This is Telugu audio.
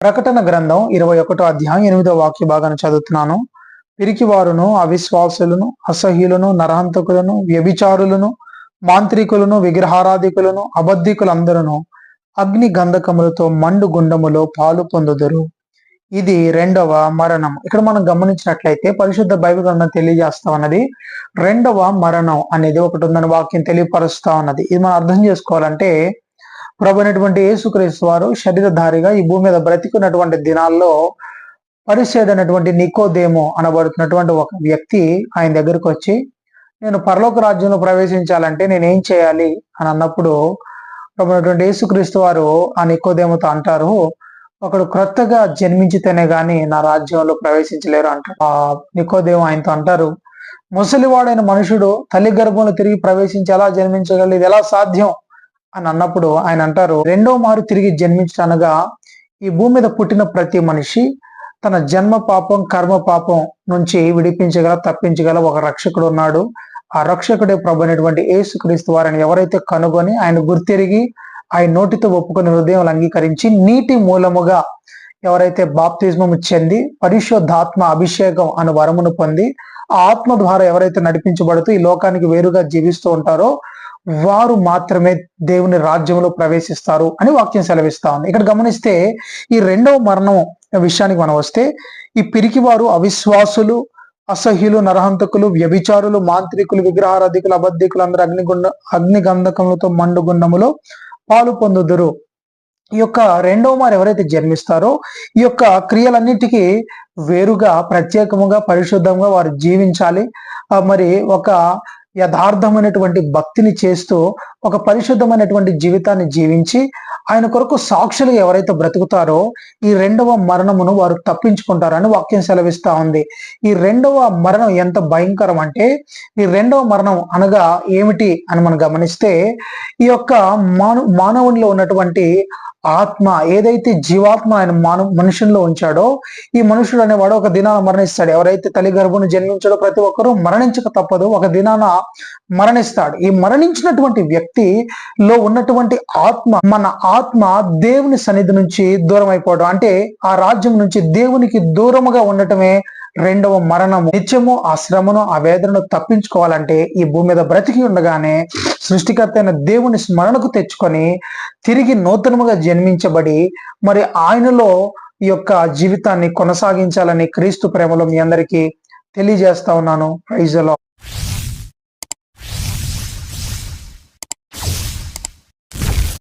ప్రకటన గ్రంథం ఇరవై ఒకటో అధ్యాయం ఎనిమిదో వాక్య భాగాన్ని చదువుతున్నాను. పిరికివారును అవిశ్వాసులను అసహ్యులను నరహంతకులను వ్యభిచారులను మాంత్రికులను విగ్రహారాధికులను అబద్ధికులందరూ అగ్ని గంధకములతో మండు గుండములో పాలు పొందుదురు. ఇది రెండవ మరణం. ఇక్కడ మనం గమనించినట్లయితే పరిశుద్ధ బైబిల్ గ్రంథం తెలియజేస్తా ఉన్నది. రెండవ మరణం అనేది ఒకటి ఉందని వాక్యం తెలియపరుస్తా ఉన్నది. ఇది మనం అర్థం చేసుకోవాలంటే ప్రభు అయినటువంటి యేసుక్రీస్తు వారు శరీరధారిగా ఈ భూమి మీద బ్రతికున్నటువంటి దినాల్లో పరిసేడ్ అనేటువంటి నికోదేమో అనబడుతున్నటువంటి ఒక వ్యక్తి ఆయన దగ్గరకు వచ్చి నేను పరలోక రాజ్యంలో ప్రవేశించాలంటే నేను ఏం చేయాలి? అని అన్నప్పుడు ప్రభు యేసుక్రీస్తు వారు ఆ నికోదేమతో అంటారు ఒకడు క్రొత్తగా జన్మించితేనే గాని నా రాజ్యంలో ప్రవేశించలేరు అంటారు. ఆ నికోదేమో ఆయనతో అంటారు ముసలివాడైన మనుషుడు తల్లి గర్భంలో తిరిగి ప్రవేశించి ఎలా జన్మించగలదు ఇది ఎలా సాధ్యం? అని అన్నప్పుడు ఆయన అంటారు రెండో మారు తిరిగి జన్మించనగా ఈ భూమి మీద పుట్టిన ప్రతి మనిషి తన జన్మ పాపం కర్మ పాపం నుంచి విడిపించగల తప్పించగల ఒక రక్షకుడు ఉన్నాడు. ఆ రక్షకుడే ప్రభు అనేటువంటి యేసుక్రీస్తు వారిని ఎవరైతే కనుగొని ఆయన గుర్తిరిగి ఆయన నోటితో ఒప్పుకొని హృదయం అంగీకరించి నీటి మూలముగా ఎవరైతే బాప్తిజమం చెంది పరిశుద్ధాత్మ అభిషేకం అను వరమును పొంది ఆ ఆత్మ ద్వారా ఎవరైతే నడిపించబడుతూ ఈ లోకానికి వేరుగా జీవిస్తూ ఉంటారో వారు మాత్రమే దేవుని రాజ్యంలో ప్రవేశిస్తారు అని వాక్యం సెలవిస్తా ఉంది. ఇక్కడ గమనిస్తే ఈ రెండవ మరణం విషయానికి మనం వస్తే ఈ పిరికివారు అవిశ్వాసులు అసహ్యులు నరహంతకులు వ్యభిచారులు మాంత్రికులు విగ్రహారాధికులు అబద్ధికులు అందరూ అగ్నిగుండ అగ్ని గంధకములతో మండుగుండములో పాలు పొందుదురు. ఈ యొక్క రెండవ మారు ఎవరైతే జన్మిస్తారో ఈ యొక్క క్రియలన్నిటికీ వేరుగా ప్రత్యేకముగా పరిశుద్ధంగా వారు జీవించాలి. మరి ఒక యథార్థమైనటువంటి భక్తిని చేస్తూ ఒక పరిశుద్ధమైనటువంటి జీవితాన్ని జీవించి ఆయన కొరకు సాక్షులు ఎవరైతే బ్రతుకుతారో ఈ రెండవ మరణమును వారు తప్పించుకుంటారని వాక్యం సెలవిస్తా ఉంది. ఈ రెండవ మరణం ఎంత భయంకరం అంటే ఈ రెండవ మరణం అనగా ఏమిటి అని మనం గమనిస్తే ఈ యొక్క మానవ మానవునిలో ఉన్నటువంటి ఆత్మ ఏదైతే జీవాత్మ ఆయన మాను మనుషుల్లో ఉంచాడో ఈ మనుషుడు అనేవాడు ఒక దినాన మరణిస్తాడు. ఎవరైతే తల్లి గర్భను జన్మించాడో ప్రతి ఒక్కరూ మరణించక తప్పదు. ఒక దినాన మరణిస్తాడు. ఈ మరణించినటువంటి వ్యక్తిలో ఉన్నటువంటి ఆత్మ మన ఆత్మ దేవుని సన్నిధి నుంచి దూరం అయిపోవడం అంటే ఆ రాజ్యం నుంచి దేవునికి దూరముగా ఉండటమే రెండవ మరణము. నిత్యము ఆ శ్రమను ఆ వేదనను తప్పించుకోవాలంటే ఈ భూమి మీద బ్రతికి ఉండగానే సృష్టికర్త అయిన దేవుని స్మరణకు తెచ్చుకొని తిరిగి నూతనముగా జన్మించబడి మరి ఆయనలో ఈ యొక్క జీవితాన్ని కొనసాగించాలని క్రీస్తు ప్రేమలో మీ అందరికీ తెలియజేస్తా ఉన్నాను. ప్రైజ్